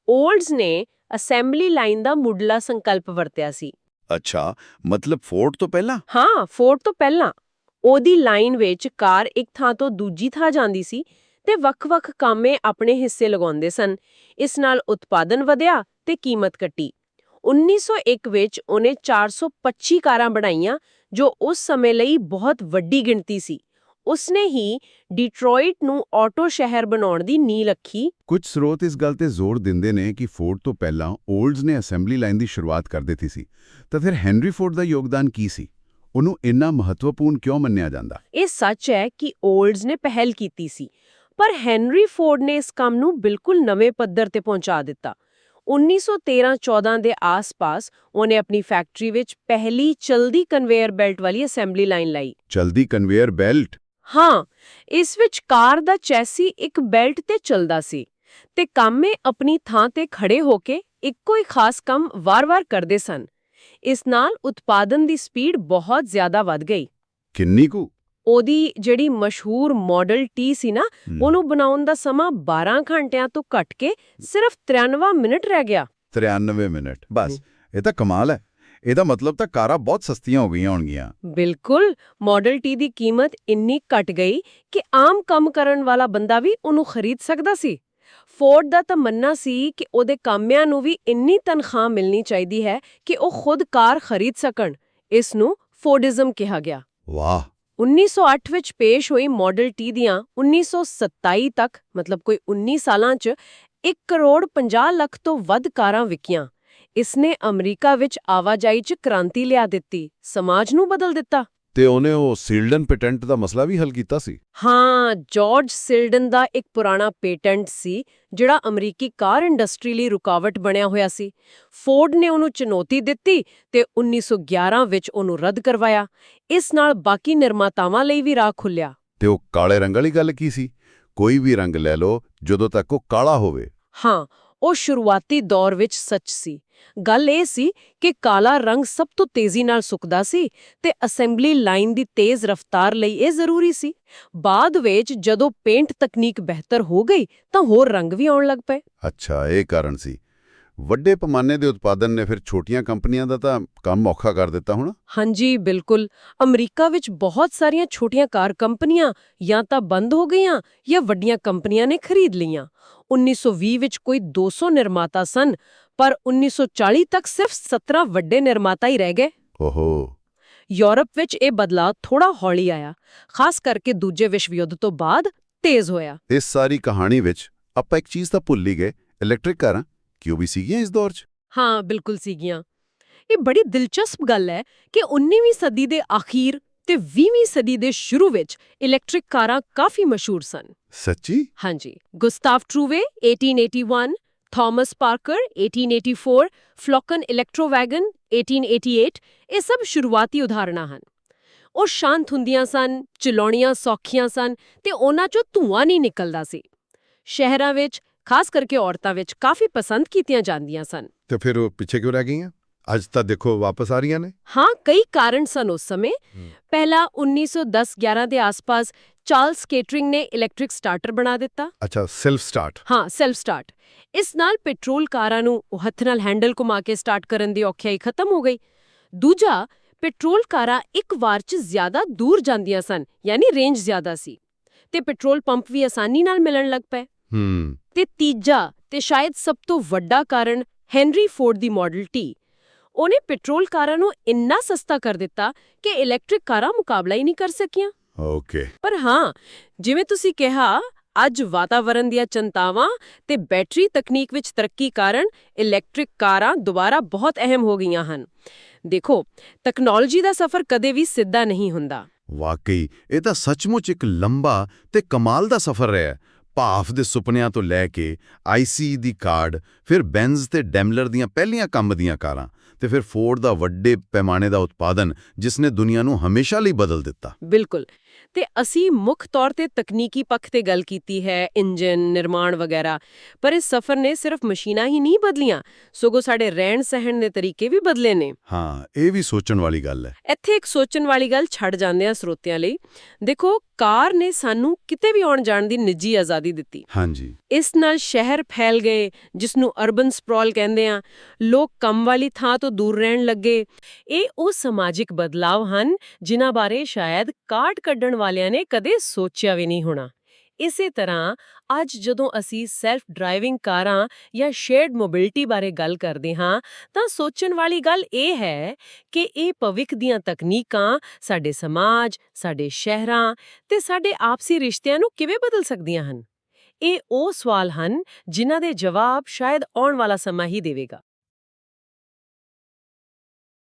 올ਡਸ ਨੇ ਅਸੈਂਬਲੀ ਲਾਈਨ ਦਾ ਮੁੱਢਲਾ ਸੰਕਲਪ ਵਰਤਿਆ ਸੀ। ਅੱਛਾ ਮਤਲਬ ਫੋਰਡ ਤੋਂ ਪਹਿਲਾਂ? ਹਾਂ ਫੋਰਡ ਤੋਂ ਪਹਿਲਾਂ। ਉਹਦੀ ਲਾਈਨ ਵਿੱਚ ਕਾਰ ਇੱਕ ਥਾਂ ਤੋਂ ਦੂਜੀ ਥਾਂ ਜਾਂਦੀ ਸੀ ਤੇ ਵੱਖ-ਵੱਖ ਕਾਮੇ ਆਪਣੇ ਹਿੱਸੇ ਲਗਾਉਂਦੇ ਸਨ। ਇਸ ਨਾਲ ਉਤਪਾਦਨ ਵਧਿਆ ਤੇ ਕੀਮਤ ਘਟੀ। 1901 ਵਿੱਚ ਉਹਨੇ 425 ਕਾਰਾਂ ਬਣਾਈਆਂ ਜੋ ਉਸ ਸਮੇਂ ਲਈ ਬਹੁਤ ਵੱਡੀ ਗਿਣਤੀ ਸੀ। ਉਸਨੇ ਹੀ ਡਿਟਰੋਇਟ ਨੂੰ ਆਟੋ ਸ਼ਹਿਰ ਬਣਾਉਣ ਦੀ ਨੀਂਹ ਰੱਖੀ। ਕੁਝ ਸਰੋਤ ਇਸ ਗੱਲ ਤੇ ਜ਼ੋਰ ਦਿੰਦੇ ਨੇ ਕਿ ਫੋਰਡ ਤੋਂ ਪਹਿਲਾਂ 올ਡਸ ਨੇ ਅਸੈਂਬਲੀ ਲਾਈਨ ਦੀ ਸ਼ੁਰੂਆਤ ਕਰ ਦਿੱਤੀ ਸੀ। ਤਾਂ ਫਿਰ ਹੈਨਰੀ ਫੋਰਡ ਦਾ ਯੋਗਦਾਨ ਕੀ ਸੀ? ਉਹਨੂੰ ਇੰਨਾ ਮਹੱਤਵਪੂਰਨ ਕਿਉਂ ਮੰਨਿਆ ਜਾਂਦਾ? ਇਹ ਸੱਚ ਹੈ ਕਿ 올ਡਸ ਨੇ ਪਹਿਲ ਕੀਤੀ ਸੀ ਪਰ ਹੈਨਰੀ ਫੋਰਡ ਨੇ ਇਸ ਕੰਮ ਨੂੰ ਬਿਲਕੁਲ ਨਵੇਂ ਪੱਧਰ ਤੇ ਪਹੁੰਚਾ ਦਿੱਤਾ। 1913-14 ਦੇ ਆਸ-ਪਾਸ ਉਹਨੇ ਆਪਣੀ ਫੈਕਟਰੀ ਵਿੱਚ ਪਹਿਲੀ ਚਲਦੀ ਕਨਵੇਅਰ ਬੈਲਟ ਵਾਲੀ ਅਸੈਂਬਲੀ ਲਾਈਨ ਲਾਈ। ਚਲਦੀ ਕਨਵੇਅਰ ਬੈਲਟ ਹਾਂ ਇਸ ਵਿੱਚ ਕਾਰ ਦਾ ਚੈਸੀ ਇੱਕ ਬੈਲਟ ਤੇ ਚੱਲਦਾ ਸੀ ਤੇ ਕਾਮੇ ਆਪਣੀ ਥਾਂ ਤੇ ਖੜੇ ਹੋ ਕੇ ਇੱਕੋ ਹੀ ਖਾਸ ਕੰਮ ਵਾਰ-ਵਾਰ ਕਰਦੇ ਸਨ। ਇਸ ਨਾਲ ਉਤਪਾਦਨ ਦੀ ਸਪੀਡ ਬਹੁਤ ਜ਼ਿਆਦਾ ਵੱਧ ਗਈ। ਕਿੰਨੀ ਕੁ? ਉਹਦੀ ਜਿਹੜੀ ਮਸ਼ਹੂਰ ਮਾਡਲ ਟੀ ਸੀ ਨਾ ਉਹਨੂੰ ਬਣਾਉਣ ਦਾ ਸਮਾਂ 12 ਘੰਟਿਆਂ ਤੋਂ ਘਟ ਕੇ ਸਿਰਫ 93 ਮਿੰਟ ਰਹਿ ਗਿਆ। 93 ਮਿੰਟ ਬਸ। ਇਹ ਤਾਂ ਕਮਾਲ ਹੈ। ਇਹਦਾ ਮਤਲਬ ਤਾਂ ਕਾਰਾਂ ਬਹੁਤ ਸਸਤੀਆਂ ਹੋ ਗਈਆਂ ਹੋਣਗੀਆਂ। ਬਿਲਕੁਲ। ਮਾਡਲ ਟੀ ਦੀ ਕੀਮਤ ਇੰਨੀ ਘਟ ਗਈ ਕਿ ਆਮ ਕੰਮ ਕਰਨ ਵਾਲਾ ਬੰਦਾ ਵੀ ਉਹਨੂੰ ਖਰੀਦ ਸਕਦਾ ਸੀ। ਫੋਰਡ ਦਾ ਤਮੰਨਾ ਸੀ ਕਿ ਉਹਦੇ ਕਾਮਿਆਂ ਨੂੰ ਵੀ ਇੰਨੀ ਤਨਖਾਹ ਮਿਲਣੀ ਚਾਹੀਦੀ ਹੈ ਕਿ ਉਹ ਖੁਦ ਕਾਰ ਖਰੀਦ ਸਕਣ। ਇਸ ਨੂੰ ਫੋਰਡਿਜ਼ਮ ਕਿਹਾ ਗਿਆ। ਵਾਹ! 1908 ਵਿੱਚ ਪੇਸ਼ ਹੋਈ ਮਾਡਲ ਟੀ ਦੀਆਂ 1927 ਤੱਕ, ਮਤਲਬ ਕੋਈ 19 ਸਾਲਾਂ 'ਚ 1 ਕਰੋੜ 50 ਲੱਖ ਤੋਂ ਵੱਧ ਕਾਰਾਂ ਵਿਕੀਆਂ। ਇਸ ਨੇ ਅਮਰੀਕਾ ਵਿੱਚ ਆਵਾਜਾਈ 'ਚ ਕ੍ਰਾਂਤੀ ਲਿਆ ਦਿੱਤੀ, ਸਮਾਜ ਨੂੰ ਬਦਲ ਦਿੱਤਾ। ਤੇ ਉਹਨੇ ਉਹ ਸੀਲਡਨ ਪੇਟੈਂਟ ਦਾ ਮਸਲਾ ਵੀ ਹੱਲ ਕੀਤਾ ਸੀ? ਹਾਂ ਜਾਰਜ ਸਿਲਡਨ ਦਾ ਇੱਕ ਪੁਰਾਣਾ ਪੇਟੈਂਟ ਸੀ ਜਿਹੜਾ ਅਮਰੀਕੀ ਕਾਰ ਇੰਡਸਟਰੀ ਲਈ ਰੁਕਾਵਟ ਬਣਿਆ ਹੋਇਆ ਸੀ। ਫੋਰਡ ਨੇ ਉਹਨੂੰ ਚੁਣੌਤੀ ਦਿੱਤੀ ਤੇ 1911 ਵਿੱਚ ਉਹਨੂੰ ਰੱਦ ਕਰਵਾਇਆ। ਇਸ ਨਾਲ ਬਾਕੀ ਨਿਰਮਾਤਾਵਾਂ ਲਈ ਵੀ ਰਾਹ ਖੁੱਲਿਆ ਤੇ ਉਹ ਕਾਲੇ ਰੰਗ ਵਾਲੀ ਗੱਲ ਕੀ ਸੀ? ਕੋਈ ਵੀ ਰੰਗ ਲੈ ਲਓ ਜਦੋਂ ਤੱਕ ਉਹ ਕਾਲਾ ਹੋਵੇ। ਹਾਂ ਉਹ ਸ਼ੁਰੂਆਤੀ ਦੌਰ ਵਿੱਚ ਸੱਚ ਸੀ। ਗੱਲ ਇਹ ਸੀ ਕਿ ਕਾਲਾ ਰੰਗ ਸਭ ਤੋਂ ਤੇਜ਼ੀ ਨਾਲ ਸੁੱਕਦਾ ਸੀ ਤੇ ਅਸੈਂਬਲੀ ਲਾਈਨ ਦੀ ਤੇਜ਼ ਰਫ਼ਤਾਰ ਲਈ ਇਹ ਜ਼ਰੂਰੀ ਸੀ। ਬਾਅਦ ਵਿੱਚ ਜਦੋਂ ਪੇਂਟ ਤਕਨੀਕ ਬਿਹਤਰ ਹੋ ਗਈ ਤਾਂ ਹੋਰ ਰੰਗ ਵੀ ਆਉਣ ਲੱਗ ਪਏ। ਅੱਛਾ ਇਹ ਕਾਰਨ ਸੀ। ਵੱਡੇ ਪੈਮਾਨੇ ਦੇ ਉਤਪਾਦਨ ਨੇ ਫਿਰ ਛੋਟੀਆਂ ਕੰਪਨੀਆਂ ਦਾ ਤਾਂ ਕੰਮ ਔਖਾ ਕਰ ਦਿੱਤਾ ਹੁਣ? ਹਾਂਜੀ ਬਿਲਕੁਲ। ਅਮਰੀਕਾ ਵਿੱਚ ਬਹੁਤ ਸਾਰੀਆਂ ਛੋਟੀਆਂ ਕਾਰ ਕੰਪਨੀਆਂ ਜਾਂ ਤਾਂ ਬੰਦ ਹੋ ਗਈਆਂ ਜਾਂ ਵੱਡੀਆਂ ਕੰਪਨੀਆਂ ਨੇ ਖਰੀਦ ਲਈਆਂ। 1920 ਵਿੱਚ ਕੋਈ 200 ਨਿਰਮਾਤਾ ਸਨ ਪਰ 1940 ਤੱਕ ਸਿਰਫ 17 ਵੱਡੇ ਨਿਰਮਾਤਾ ਹੀ ਰਹਿ ਗਏ। ਓਹੋ। ਯੂਰਪ ਵਿੱਚ ਇਹ ਬਦਲਾਅ ਥੋੜਾ ਹੌਲੀ ਆਇਆ ਖਾਸ ਕਰਕੇ ਦੂਜੇ ਵਿਸ਼ਵ ਯੁੱਧ ਤੋਂ ਬਾਅਦ ਤੇਜ਼ ਹੋਇਆ। ਇਸ ਸਾਰੀ ਕਹਾਣੀ ਵਿੱਚ ਆਪਾਂ ਇੱਕ ਚੀਜ਼ ਤਾਂ ਭੁੱਲ ਹੀ ਗਏ ਇਲੈਕਟ੍ਰਿਕ ਕਾਰਾਂ ਕਿਉਂ ਵੀ ਸੀਗੀਆਂ ਇਸ ਦੌਰ 'ਚ? ਹਾਂ ਬਿਲਕੁਲ ਸੀਗੀਆਂ। ਇਹ ਬੜੀ ਦਿਲਚਸਪ ਗੱਲ ਹੈ ਕਿ 19ਵੀਂ ਸਦੀ ਦੇ ਆਖੀਰ ਤੇ 20ਵੀਂ ਸਦੀ ਦੇ ਸ਼ੁਰੂ ਵਿੱਚ ਇਲੈਕਟ੍ਰਿਕ ਕਾਰਾਂ ਕਾਫੀ ਮਸ਼ਹੂਰ ਸਨ। ਸੱਚੀ? ਹਾਂਜੀ। ਗੁਸਤਾਵ ਟਰੂਵੇ 1881 ਥਾਮਸ ਪਾਰਕਰ 1884 ਫਲੋਕਨ ਇਲੈਕਟ੍ਰੋਵੈਗਨ 1888 ਇਹ ਸਭ ਸ਼ੁਰੂਆਤੀ ਉਦਾਹਰਣਾਂ ਹਨ। ਉਹ ਸ਼ਾਂਤ ਹੁੰਦੀਆਂ ਸਨ ਚਲਾਉਣੀਆਂ ਸੌਖੀਆਂ ਸਨ ਤੇ ਉਹਨਾਂ ਚੋਂ ਧੂਆਂ ਨਹੀਂ ਨਿਕਲਦਾ ਸੀ। ਸ਼ਹਿਰਾਂ ਵਿੱਚ ਖਾਸ ਕਰਕੇ ਔਰਤਾਂ ਵਿੱਚ ਕਾਫੀ ਪਸੰਦ ਕੀਤੀਆਂ ਜਾਂਦੀਆਂ ਸਨ। ਤੇ ਫਿਰ ਉਹ ਪਿੱਛੇ ਕਿਉਂ ਰਹਿ ਗਈਆਂ? ਅੱਜ ਤਾਂ ਦੇਖੋ ਵਾਪਸ ਆ ਰਹੀਆਂ ਨੇ। ਹਾਂ ਕਈ ਕਾਰਨ ਸਨ ਉਸ ਸਮੇਂ। ਪਹਿਲਾ 1910-11 ਦੇ ਆਸ-ਪਾਸ ਚਾਰਲਸ ਕੇਟਰਿੰਗ ਨੇ ਇਲੈਕਟ੍ਰਿਕ ਸਟਾਰਟਰ ਬਣਾ ਦਿੱਤਾ। ਅੱਛਾ ਸੈਲਫ ਸਟਾਰਟ। ਹਾਂ ਸੈਲਫ ਸਟਾਰਟ। ਇਸ ਨਾਲ ਪੈਟਰੋਲ ਕਾਰਾਂ ਨੂੰ ਉਹ ਹੱਥ ਨਾਲ ਹੈਂਡਲ ਘੁਮਾ ਕੇ ਸਟਾਰਟ ਕਰਨ ਦੀ ਔਖਿਆਈ ਖਤਮ ਹੋ ਗਈ। ਦੂਜਾ ਪੈਟਰੋਲ ਕਾਰਾਂ ਇੱਕ ਵਾਰ 'ਚ ਜ਼ਿਆਦਾ ਦੂਰ ਜਾਂਦੀਆਂ ਸਨ ਯਾਨੀ ਰੇਂਜ ਜ਼ਿਆਦਾ ਸੀ। ਤੇ ਪੈਟਰੋਲ ਪੰਪ ਵੀ ਆਸਾਨੀ ਨਾਲ ਮਿਲਣ ਲੱਗ ਪਏ। ਹੂੰ। ਤੇ ਤੀਜਾ ਤੇ ਸ਼ਾਇਦ ਸਭ ਤੋਂ ਵੱਡਾ ਕਾਰਨ ਹੈਨਰੀ ਫੋਰਡ ਦੀ ਮਾਡਲ ਟੀ। ਉਹਨੇ ਪੈਟਰੋਲ ਕਾਰਾਂ ਨੂੰ ਇੰਨਾ ਸਸਤਾ ਕਰ ਦਿੱਤਾ ਕਿ ਇਲੈਕਟ੍ਰਿਕ ਕਾਰਾਂ ਮੁਕਾਬਲਾ ਹੀ ਨਹੀਂ ਕਰ ਸਕੀਆਂ। ਓਕੇ। ਪਰ ਹਾਂ ਜਿਵੇਂ ਤੁਸੀਂ ਕਿਹਾ ਅੱਜ ਵਾਤਾਵਰਣ ਦੀਆਂ ਚਿੰਤਾਵਾਂ ਤੇ ਬੈਟਰੀ ਤਕਨੀਕ ਵਿੱਚ ਤਰੱਕੀ ਕਾਰਨ ਇਲੈਕਟ੍ਰਿਕ ਕਾਰਾਂ ਦੁਬਾਰਾ ਬਹੁਤ ਅਹਿਮ ਹੋ ਗਈਆਂ ਹਨ। ਦੇਖੋ ਟੈਕਨੋਲੋਜੀ ਦਾ ਸਫ਼ਰ ਕਦੇ ਵੀ ਸਿੱਧਾ ਨਹੀਂ ਹੁੰਦਾ। ਵਾਕਈ ਇਹ ਤਾਂ ਸੱਚਮੁੱਚ ਇੱਕ ਲੰਬਾ ਤੇ ਕਮਾਲ ਦਾ ਸਫ਼ਰ ਰਿਹਾ। ਹੈ। ਭਾਫ ਦੇ ਸੁਪਨਿਆਂ ਤੋਂ ਲੈ ਕੇ ਆਈਸੀ ਦੀ ਕਾਰਡ ਫਿਰ ਬੈਂਜ਼ ਤੇ ਡੈਮਲਰ ਦੀਆਂ ਪਹਿਲੀਆਂ ਕੰਮ ਦੀਆਂ ਕਾਰਾਂ। ਤੇ ਫਿਰ ਫੋਰਡ ਦਾ ਵੱਡੇ ਪੈਮਾਨੇ ਦਾ ਉਤਪਾਦਨ ਜਿਸ ਨੇ ਦੁਨੀਆ ਨੂੰ ਹਮੇਸ਼ਾ ਲਈ ਬਦਲ ਦਿੱਤਾ। ਬਿਲਕੁਲ। ਤੇ ਅਸੀਂ ਮੁੱਖ ਤੌਰ ਤੇ ਤਕਨੀਕੀ ਪੱਖ ਤੇ ਗੱਲ ਕੀਤੀ ਹੈ ਇੰਜਨ ਨਿਰਮਾਣ ਵਗੈਰਾ ਪਰ ਇਸ ਸਫ਼ਰ ਨੇ ਸਿਰਫ ਮਸ਼ੀਨਾਂ ਹੀ ਨਹੀਂ ਬਦਲੀਆਂ ਸਗੋਂ ਸਾਡੇ ਰਹਿਣ ਸਹਿਣ ਦੇ ਤਰੀਕੇ ਵੀ ਬਦਲੇ ਨੇ। ਹਾਂ ਇਹ ਵੀ ਸੋਚਣ ਵਾਲੀ ਗੱਲ ਹੈ। ਇੱਥੇ ਇੱਕ ਸੋਚਣ ਵਾਲੀ ਗੱਲ ਛੱਡ ਜਾਂਦੇ ਆ ਸਰੋਤਿਆਂ ਲਈ। ਦੇਖੋ ਕਾਰ ਨੇ ਸਾਨੂੰ ਕਿਤੇ ਵੀ ਆਉਣ ਜਾਣ ਦੀ ਨਿੱਜੀ ਆਜ਼ਾਦੀ ਦਿੱਤੀ। ਹਾਂਜੀ। ਇਸ ਨਾਲ ਸ਼ਹਿਰ ਫੈਲ ਗਏ ਜਿਸ ਨੂੰ ਅਰਬਨ ਸਪ੍ਰੌਲ ਕਹਿੰਦੇ ਆ। ਲੋਕ ਕੰਮ ਵਾਲੀ ਥਾਂ ਤੋਂ ਦੂਰ ਰਹਿਣ ਲੱਗੇ। ਇਹ ਉਹ ਸਮਾਜਿਕ ਬਦਲਾਵ ਹਨ ਜਿਨ੍ਹਾਂ ਬਾਰੇ ਸ਼ਾਇਦ ਕਾਟ ਕੱਢਣ ਵਾਲਿਆਂ ਨੇ ਕਦੇ ਸੋਚਿਆ ਵੀ ਨਹੀਂ ਹੋਣਾ। ਇਸੇ ਤਰ੍ਹਾਂ ਅੱਜ ਜਦੋਂ ਅਸੀਂ ਸੈਲਫ ਡਰਾਈਵਿੰਗ ਕਾਰਾਂ ਜਾਂ ਸ਼ੇਅਰਡ ਮੋਬਿਲਿਟੀ ਬਾਰੇ ਗੱਲ ਕਰਦੇ ਹਾਂ, ਤਾਂ ਸੋਚਣ ਵਾਲੀ ਗੱਲ ਇਹ ਹੈ ਕਿ ਇਹ ਭਵਿੱਖ ਦੀਆਂ ਤਕਨੀਕਾਂ ਸਾਡੇ ਸਮਾਜ, ਸਾਡੇ ਸ਼ਹਿਰਾਂ ਤੇ ਸਾਡੇ ਆਪਸੀ ਰਿਸ਼ਤਿਆਂ ਨੂੰ ਕਿਵੇਂ ਬਦਲ ਸਕਦੀਆਂ ਹਨ? ਇਹ ਉਹ ਸਵਾਲ ਹਨ ਜਿਨ੍ਹਾਂ ਦੇ ਜਵਾਬ ਸ਼ਾਇਦ ਆਉਣ ਵਾਲਾ ਸਮਾਂ ਹੀ ਦੇਵੇਗਾ।